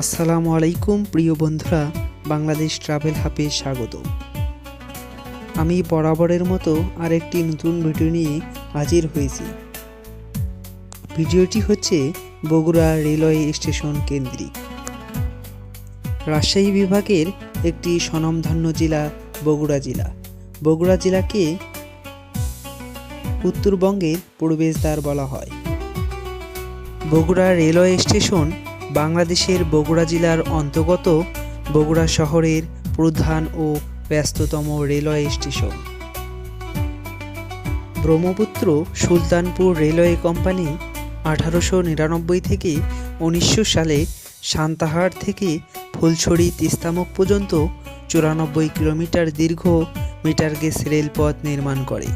আসসালামু আলাইকুম, প্রিয় বন্ধুরা, বাংলাদেশ ট্রাভেল হাবে স্বাগত আমি বরাবরের মতো আরেকটি নতুন ভিডিও নিয়ে হাজির হয়েছি। ভিডিওটি হচ্ছে বগুড়া রেলওয়ে স্টেশন কেন্দ্রিক। রাজশাহী বিভাগের একটি স্বনামধন্য জেলা বগুড়া জেলা। বগুড়া জেলাকে উত্তরবঙ্গের প্রবেশদ্বার বলা হয়। বগুড়া রেলওয়ে স্টেশন বাংলাদেশের বগুড়া জেলার অন্তর্গত বগুড়া শহরের প্রধান ও ব্যস্ততম railway station. Brahmaputra Sultanpur railway company আঠারোশো নিরানব্বই থেকে উনিশশো সালে সান্তাহার থেকে ফুলছড়ি তিস্তামুখ পর্যন্ত চুরানব্বই কিলোমিটার দীর্ঘ মিটার গেজ রেলপথ নির্মাণ করে।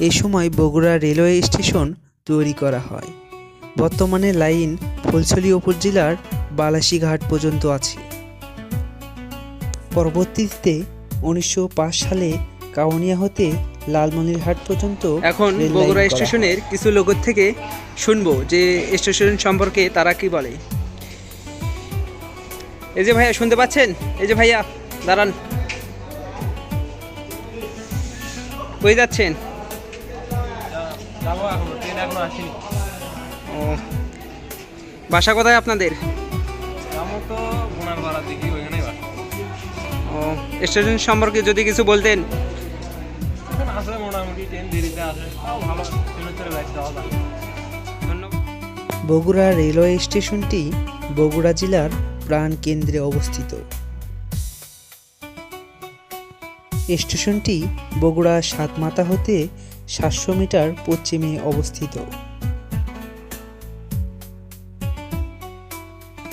এ সময় বগুড়া রেলওয়ে স্টেশন তৈরি করা হয়। বর্তমানে লাইন ফুলছড়ি উপজেলার বালাসীঘাট পর্যন্ত আছে। পরবর্তীতে উনিশশো পাঁচ সালে কাউনিয়া হতে লালমনিরহাট পর্যন্ত এখন বগুড়া স্টেশনের কিছু লোকের থেকে শুনব যে স্টেশন সম্পর্কে তারা কি বলে। এই যে ভাইয়া শুনতে পাচ্ছেন? এই যে ভাইয়া দাঁড়ান। কই যাচ্ছেন? ও। বাসা কোথায় আপনাদের? তো বোনার দেখি ওইখানেই বাসা। ও স্টেশন সম্পর্কে যদি কিছু বলতেন। এখন মোটামুটি ট্রেন দেরিতে আসে ভালো ট্রেনে চলে যাচ্ছে যাওয়া বগুড়া রেলওয়ে স্টেশনটি বগুড়া জেলার প্রাণ কেন্দ্রে অবস্থিত। স্টেশনটি বগুড়া সাতমাথা হতে সাতশো মিটার পশ্চিমে অবস্থিত।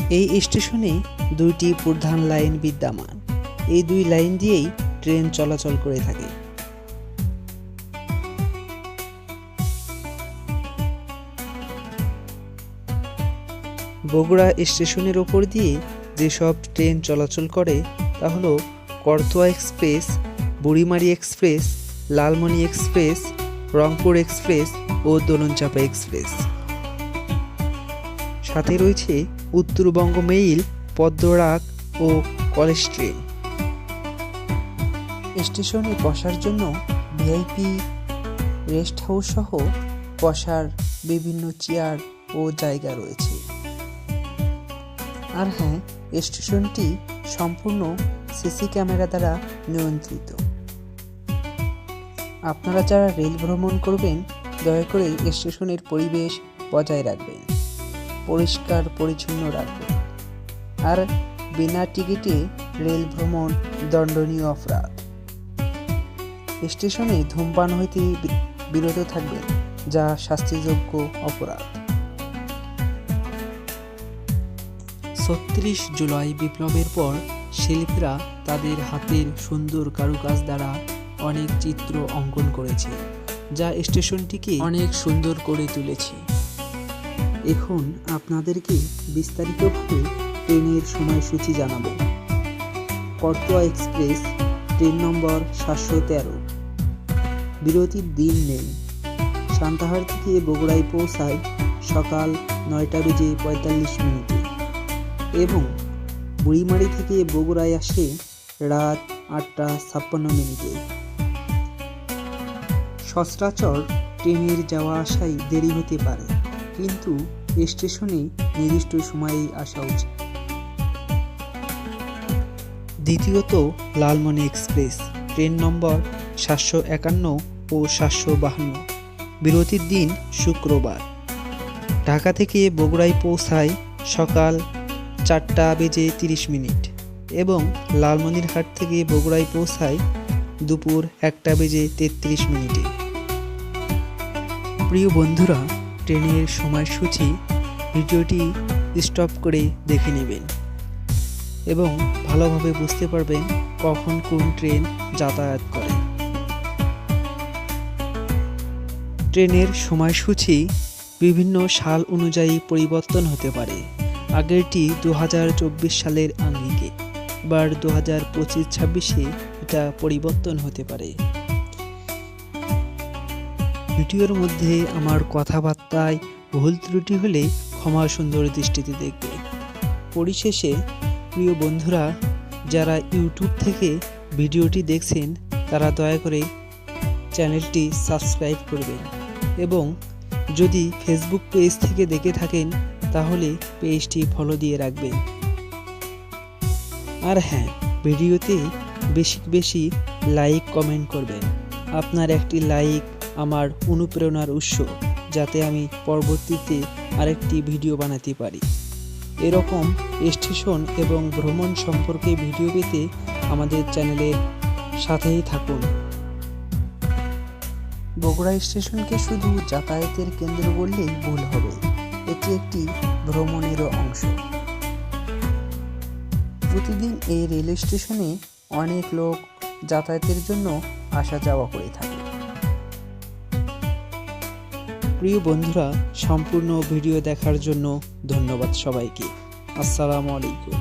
এই স্টেশনে দুইটি প্রধান লাইন বিদ্যমান। এই দুই লাইন দিয়েই ট্রেন চলাচল করে থাকে। বগুড়া স্টেশনের ওপর দিয়ে যেসব ট্রেন চলাচল করে, তা হলো Karatoya express, Burimari express, Lalmoni express, Rangpur express ও দোলনচাপা এক্সপ্রেস। সাথে রয়েছে উত্তরবঙ্গ মেইল, পদ্মরাগ ও কলেজ ট্রেন স্টেশনে বসার জন্য ভিআইপি, রেস্ট হাউস সহ বসার বিভিন্ন চেয়ার ও জায়গা রয়েছে। আর হ্যাঁ স্টেশনটি সম্পূর্ণ সিসি ক্যামেরা দ্বারা নিয়ন্ত্রিত। আপনারা যারা রেল ভ্রমণ করবেন, দয়া করে স্টেশনের পরিবেশ বজায় রাখবেন। পরিষ্কার পরিচ্ছন্ন রাখবে। আর বিনা টিকিটে রেল ভ্রমণ দণ্ডনীয় অপরাধ। স্টেশনে ধূমপান হইতে বিরত থাকবেন যা শাস্তিযোগ্য অপরাধ। ছত্রিশ জুলাই বিপ্লবের পর শিল্পীরা তাদের হাতের সুন্দর কারুকাজ দ্বারা অনেক চিত্র অঙ্কন করেছে, যা স্টেশনটিকে অনেক সুন্দর করে তুলেছে। এখন আপনাদেরকে বিস্তারিতভাবে ট্রেনের সময়সূচি জানাব। করতোয়া এক্সপ্রেস, ট্রেন নম্বর সাতশো তেরো। বিরতির দিন নেই। সান্তাহার থেকে বগুড়ায় পৌঁছায় সকাল নয়টা বেজে পঁয়তাল্লিশ মিনিটে এবং বুড়িমারি থেকে বগুড়ায় আসে রাত আটটা ছাপ্পান্ন মিনিটে। সচরাচর ট্রেনের যাওয়া আসায় দেরি হতে পারে, কিন্তু স্টেশনে নির্দিষ্ট সময়েই আসা উচিত। দ্বিতীয়ত, লালমনি এক্সপ্রেস, ট্রেন নম্বর সাতশো একান্ন ও সাতশো বাহান্ন। বিরতির দিন শুক্রবার। ঢাকা থেকে বগুড়ায় পৌঁছায় সকাল চারটা বেজে তিরিশ মিনিট এবং লালমনিরহাট থেকে বগুড়ায় পৌঁছায় দুপুর একটা বেজে তেত্রিশ মিনিটে। প্রিয় বন্ধুরা, ট্রেনের সময়সূচি ভিডিওটি স্টপ করে দেখে নেবেন। এবং ভালোভাবে বুঝতে পারবেন কখন কোন ট্রেন যাতায়াত করে। ট্রেনের সময়সূচি বিভিন্ন সাল অনুযায়ী পরিবর্তন হতে পারে। আগেরটি দু হাজার চব্বিশ সালের আঙ্গিকে, এবার দু হাজার পঁচিশ ছাব্বিশে এটা পরিবর্তন হতে পারে। ভিডিওর মধ্যে আমার কথাবার্তায় ভুল ত্রুটি হলে ক্ষমা সুন্দর দৃষ্টিতে দেখবে। পরিশেষে, প্রিয় বন্ধুরা, যারা ইউটিউব থেকে ভিডিওটি দেখছেন, তারা দয়া করে চ্যানেলটি সাবস্ক্রাইব করবেন এবং যদি ফেসবুক পেজ থেকে দেখে থাকেন, তাহলে পেজটি ফলো দিয়ে রাখবেন। আর হ্যাঁ ভিডিওতে বেশি বেশি লাইক কমেন্ট করবেন। আপনার একটি লাইক আমার অনুপ্রেরণার উৎস, যাতে আমি পরবর্তীতে আরেকটি ভিডিও বানাতে পারি। এরকম স্টেশন এবং ভ্রমণ সম্পর্কে ভিডিও পেতে আমাদের চ্যানেলের সাথেই থাকুন। বগুড়া স্টেশনকে শুধু যাতায়াতের কেন্দ্র বললেই ভুল হবে। এটি একটি ভ্রমণেরও অংশ। প্রতিদিন এই রেল স্টেশনে অনেক লোক যাতায়াতের জন্য আসা যাওয়া করে থাকে। প্রিয় বন্ধুরা সম্পূর্ণ ভিডিও দেখার জন্য ধন্যবাদ সবাইকে। আসসালামু আলাইকুম।